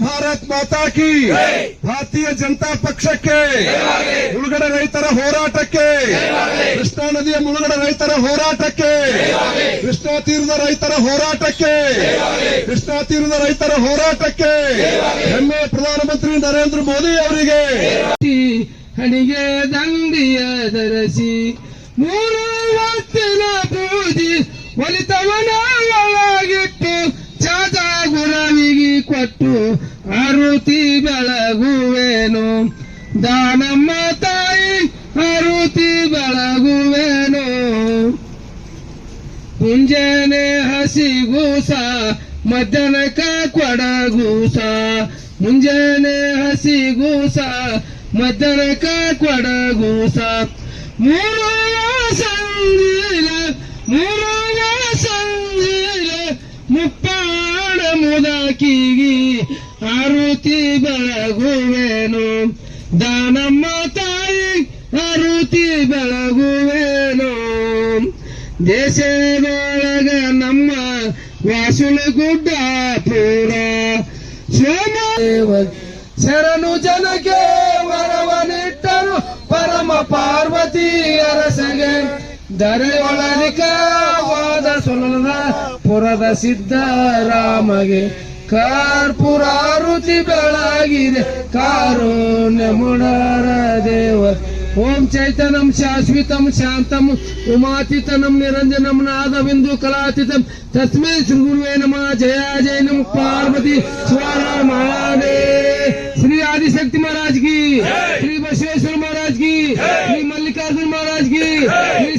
ಭಾರತ್ ಮಾತಾ ಕಿ ಭಾರತೀಯ ಜನತಾ ಪಕ್ಷಕ್ಕೆ ಮುಳುಗಡೆ ರೈತರ ಹೋರಾಟಕ್ಕೆ ಕೃಷ್ಣಾ ನದಿಯ ಮುಳುಗಡೆ ರೈತರ ಹೋರಾಟಕ್ಕೆ ಕೃಷ್ಣಾ ತೀರದ ರೈತರ ಹೋರಾಟಕ್ಕೆ ಕೃಷ್ಣಾ ತೀರದ ರೈತರ ಹೋರಾಟಕ್ಕೆ ಹೆಮ್ಮೆ ಪ್ರಧಾನಮಂತ್ರಿ ನರೇಂದ್ರ ಮೋದಿ ಅವರಿಗೆ. ಹಣಿಗೆ ದಂಡಿಯ ಧರಿಸಿ ಮೂರು ಪೂಜಿ ಒಲಿತವನ ಒಳಗಿಟ್ಟು ಕೊಟ್ಟು ಆರುತಿ ಬೆಳಗುವೇನು. ದಾನಮ್ಮ ತಾಯಿ ಆರುತಿ ಬೆಳಗುವೇನು. ಮುಂಜಾನೆ ಹಸಿಗೂಸ ಮಧ್ಯಾಹ್ನಕ ಕೊಡಗೂಸ. ಮುಂಜಾನೆ ಹಸಿಗೂಸ ಮಧ್ಯಾಹ್ನಕ ಕೊಡಗೂಸ. ಮೂರು ಸಂದಿಲ ಮುದಕಿಗಿ ಆರುತಿ ಬೆಳಗುವೇನು ದಾನಮ್ಮ ತಾಯಿ ಆರುತಿ ಬೆಳಗುವೇನು ದೇಶದೊಳಗ ನಮ್ಮ ವ್ಯಾಸುಳು ಗುಡ್ಡ ಪೂರ ಸೋಮ ಶರಣು ಜನಕ್ಕೆ ವರವನಿಟ್ಟರು ಪರಮ ಪಾರ್ವತಿ ಅರಸಗೆ ದರೆಯೊಳಲಿಕ ವಾದ ಸುಲದ ಪುರದ ಸಿದ್ದರಾಮಗೆ ಕಾರ್ಪುರಾರುತಿ ಬೆಳಗಿದೆ ಕಾರುಣ್ಯ ಮುಡರ ದೇವ ಓಂ ಚೈತನ್ಯಂ ಶಾಶ್ವತಂ ಶಾಂತಂ ಉಮಾತಿತನಂ ನಿರಂಜನಂ ನಾದವಿಂದು ಕಲಾತಿತಂ ತಸ್ಮೈ ಶ್ರೀ ಗುರುವೇ ನಮಃ ಜಯ ಜಯ ನಮ ಪಾರ್ವತಿ ಸ್ವರ ಮಹಾದೇವ ಶ್ರೀ ಆದಿಶಕ್ತಿ ಮಹಾರಾಜ್ ಕಿ ಶ್ರೀ ಬಸವೇಶ್ವರ ಮಹಾರಾಜ್ ಕಿ ಶ್ರೀ ಮಲ್ಲಿಕಾರ್ಜುನ ಮಹಾರಾಜ್ ಕಿ ಶ್ರೀ